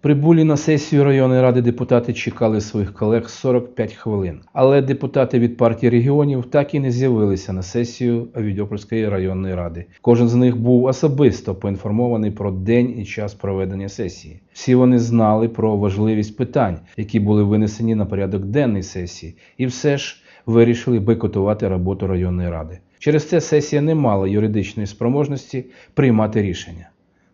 Прибулі на сесію районної ради депутати чекали своїх колег 45 хвилин, але депутати від партії регіонів так і не з'явилися на сесію Авідьопольської районної ради. Кожен з них був особисто поінформований про день і час проведення сесії. Всі вони знали про важливість питань, які були винесені на порядок денний сесії, і все ж вирішили бойкотувати роботу районної ради. Через це сесія не мала юридичної спроможності приймати рішення.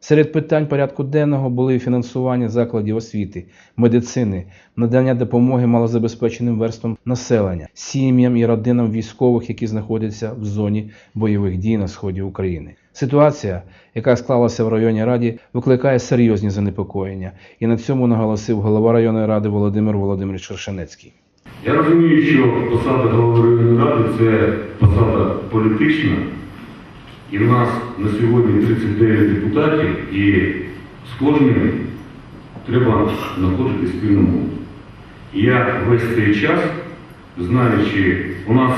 Серед питань порядку денного були фінансування закладів освіти, медицини, надання допомоги малозабезпеченим верствам населення, сім'ям і родинам військових, які знаходяться в зоні бойових дій на сході України. Ситуація, яка склалася в районній раді, викликає серйозні занепокоєння, і на цьому наголосив голова районної ради Володимир Володимирович Шершенецький. Я розумію, що посада голови районної ради це посада політична, і в нас на сьогодні 39 депутатів, і з кожним треба знаходити спільну мову. Я весь цей час, знаючи, у нас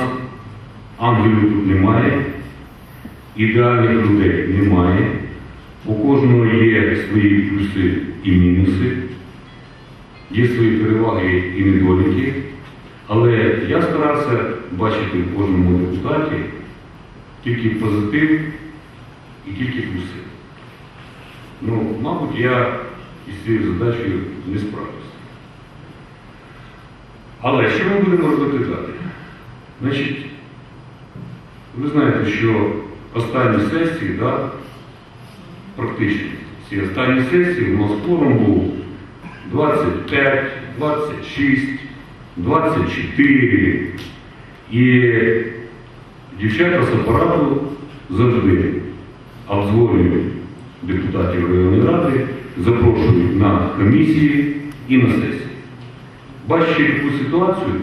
ангелів тут немає, ідеальних людей немає, у кожного є свої плюси і мінуси, є свої переваги і недоліки. Але я старався бачити в кожному депутаті тільки позитив і тільки плюси. Ну, мабуть, я із цією задачею не справився. Але що ми будемо робити далі? Значить, ви знаєте, що останні сесії, да, практично ці останні сесії у нас форум був 25, 26, 24. І дівчата з апарату завжди обдзвонюють депутатів районної ради, запрошують на комісії і на сесії. Бачачи таку ситуацію,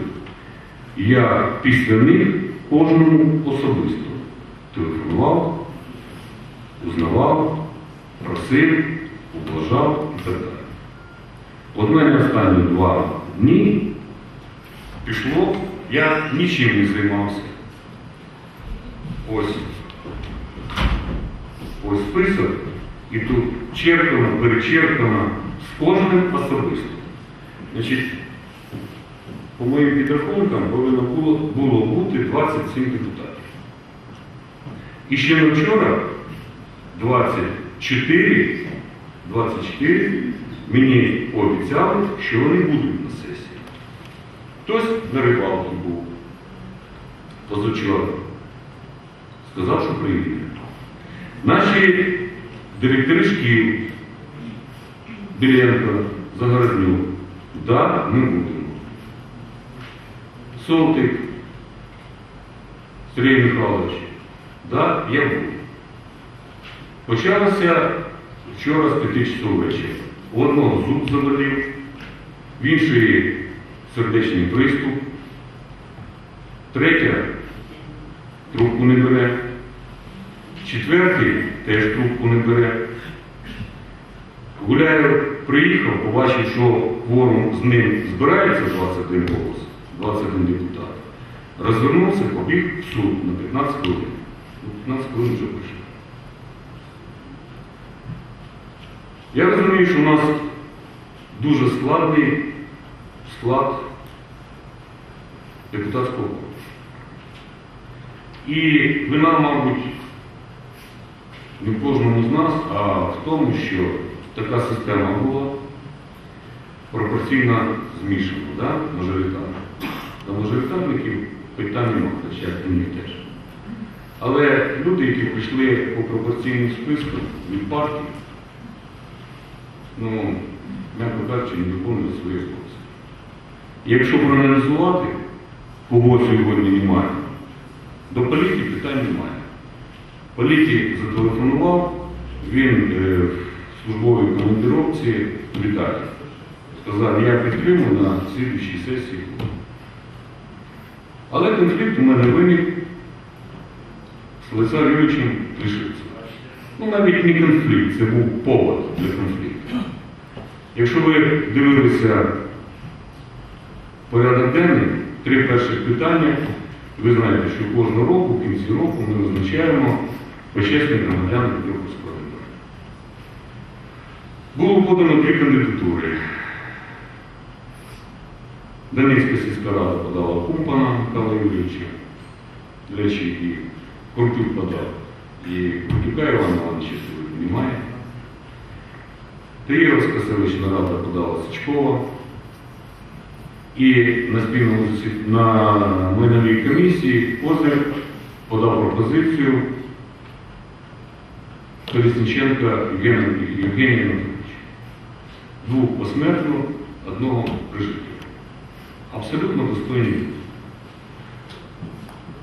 я після них кожному особисто телефонував, узнавав, просив, ублажав і так далі. От мене останні два дні пішло, я нічим не займався. Ось. Ось список, і тут черкано, перечеркано з кожним особисто. Значить, по моїм підрахункам повинно було, було бути 27 депутатів. І ще на вчора 24, 24 мені пообіцяли, що вони будуть на сесії. Хтось на рибалці був позавчора. Сказав, що приїде. Наші директори шкіл, Біленко, Загороднюк, да, ми будемо. Солтик, Сергій Михайлович, да, я буду. Почалося вчора з 5 часов вечора. У одного зуб заболів, в іншої сердечний приступ, третя трубку не бере, четвертий теж трубку не бере. Гуляєв приїхав, побачив, що кворум з ним збирається 21 голос, 21 депутат. Розвернувся, побіг в суд на 15 хвилин. 15 хвилин вже прийшов. Я розумію, що у нас дуже складний склад депутатського корпусу. І вина, мабуть, не кожному з нас, а в тому, що така система була пропорційно змішана, да? мажоритарна. До мажоритарників питань немає, хоча до них теж. Але люди, які прийшли по пропорційним спискам від партії, ну, м'яко кажучи, не виконують свої обов'язки. Якщо проаналізувати, кого сьогодні немає, до політики питань немає. Політик зателефонував, він е, в службовій командировці літає. Сказав, я підтримую на слідчій сесії. Але конфлікт у мене виник з Олександром Юрійовичем Клишицем. Ну, навіть не конфлікт, це був повод для конфлікту. Якщо ви дивилися порядок денний, три перших питання, ви знаєте, що кожного року, в кінці року, ми визначаємо почесних громадян Дніпропетровського району. Було подано три кандидатури. Донецька сільська рада подала Кумпана Михайла Юрійовича, до речі, і Куртюк подав, і Куртюка Івана Івановича сьогодні немає. Таїровська селищна рада подала Сичкова. І на спільному на майновій комісії Козир подав пропозицію Колісниченка Євгенія Анатолійовича. Двох посмертно, одного прижиття. Абсолютно достойні.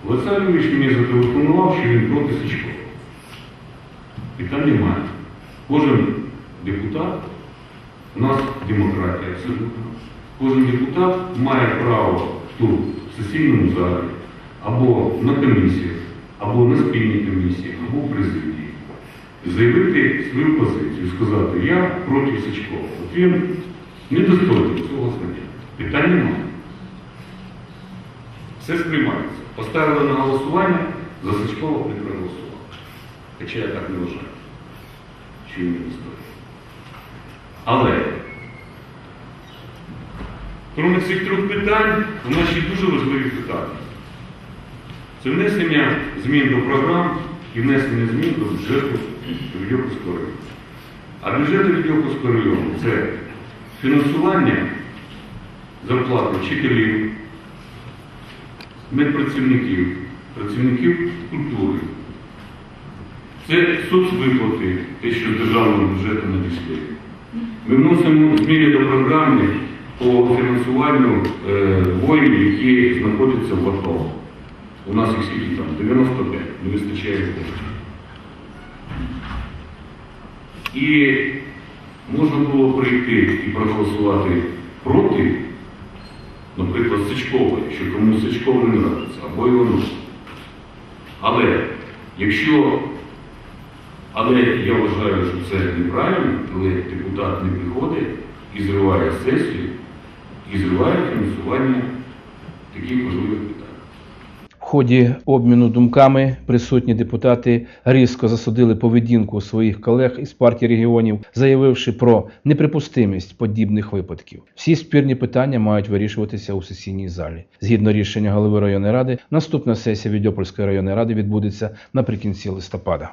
Олександр Юрійович мені зателефонував, що він проти Сичкова. Питань немає. Кожен депутат, у нас демократія абсолютно. Кожен депутат має право тут, в сесійному залі, або на комісіях, або на спільній комісії, або в президії, заявити свою позицію, сказати, я проти Сачкова. От він недостойний цього знання. Питань немає. Все сприймається. Поставили на голосування, за Сачкова не проголосували. Хоча я так не вважаю, що він недостойний. Але Крім цих трьох питань, у нас ще дуже важливі питання. Це внесення змін до програм і внесення змін до бюджету Відьопольського району. А бюджет Відьопольського району це фінансування зарплати вчителів, медпрацівників, працівників культури. Це соцвиплати, те, що з державного бюджету надійшли. Ми вносимо зміни до програми по фінансуванню е, воїнів, які знаходяться в АТО. У нас їх скільки там? 95, не вистачає коштів. І можна було прийти і проголосувати проти, наприклад, Сичкової, що комусь Сичкова не нравиться, або Іванов. Але якщо але я вважаю, що це неправильно, коли депутат не приходить і зриває сесію, і зриває фінансування таких важливих ході обміну думками присутні депутати різко засудили поведінку своїх колег із партії регіонів, заявивши про неприпустимість подібних випадків. Всі спірні питання мають вирішуватися у сесійній залі. Згідно рішення голови районної ради, наступна сесія Відьопольської районної ради відбудеться наприкінці листопада.